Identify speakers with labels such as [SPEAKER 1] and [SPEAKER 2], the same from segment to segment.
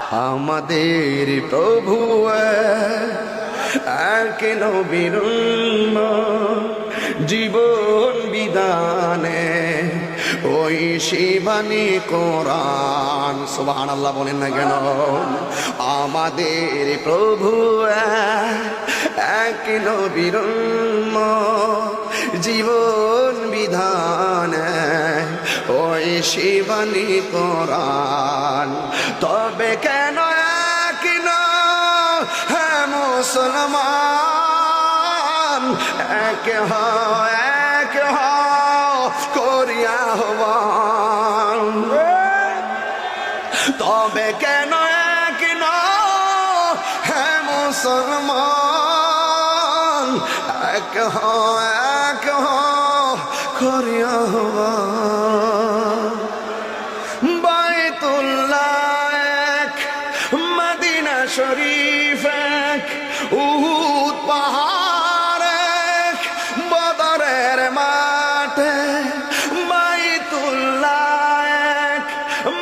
[SPEAKER 1] আমাদের প্রভু এক নবীর জীবন বিধানে, ওই শিবানী কোরআন। সুবাহান আল্লাহ বলেন না কেন? আমাদের প্রভু এক নবীর ওই শিবানী কোরআন। তবে কেন এক না হ্যাঁ মুসলমান? এক হ এক করিয়া হবান তবে কেন এক না হ্যাঁ মুসলমান? এক হ এক করিয়া হবান শরীফ এক উহুদ পাহাড় এক বদরের মাঠে বাইতুল্লাহ এক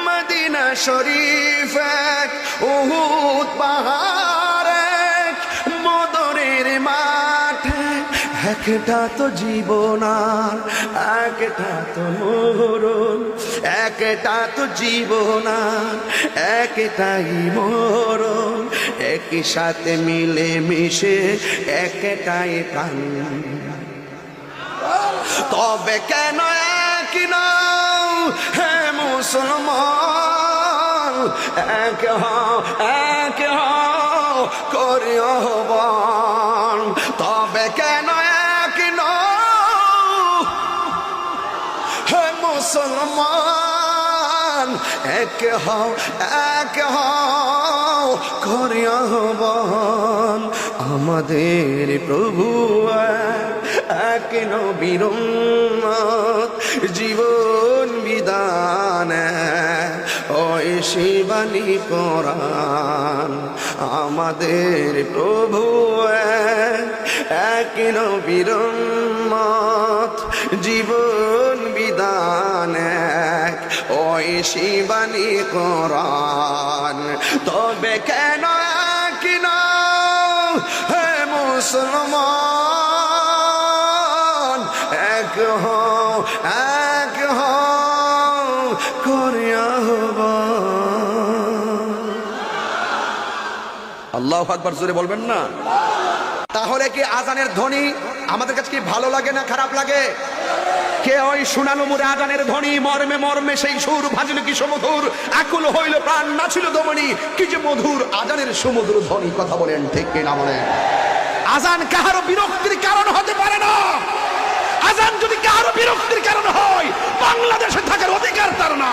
[SPEAKER 1] মদিনা শরীফ এক উহুদ পাহাড় এক বদরের মাঠে। একটা তো জীবনার একটা তো মরণ। একটা তো জীবনার একটাই মরণ। একই সাথে মিলে মিশে একটাই প্রাণ। তবে কেন এক নাও হে মুসলমান? এক হও এক হও করি আহ্বান। তবে কেন এক নাও হে মুসলমান? এক হও এক হও করি আহ্বান। আমাদের প্রভু এক নবীর জীবন বিদান ওই শিবানী কোরআন। আমাদের প্রভু এক নবীর জীবন এক ওই শিবানী কোরআন। তবে কেন এক নাও হে মুসলমান? এক হও এক হও করিয়া আল্লাহ আকবার জোরে বলবেন না? তাহলে কি আজানের ধ্বনি আমাদের কাছে কি ভালো লাগে না খারাপ লাগে? কে ওই শুনানো মুরে আদানের মর্মে মর্মে সেই সুর ভাজল কি সমধুর? আকুল হইল প্রাণ না ছিল দমনি। কি যে মধুর আদানের সুমধুর ধ্বনি, কথা বলেন ঠিক না বলেন? আজান কাহারো বিরক্তির কারণ হতে পারে না। আজান যদি কাহারো বিরক্তির কারণ হয়, বাংলাদেশে থাকার অধিকার তার না।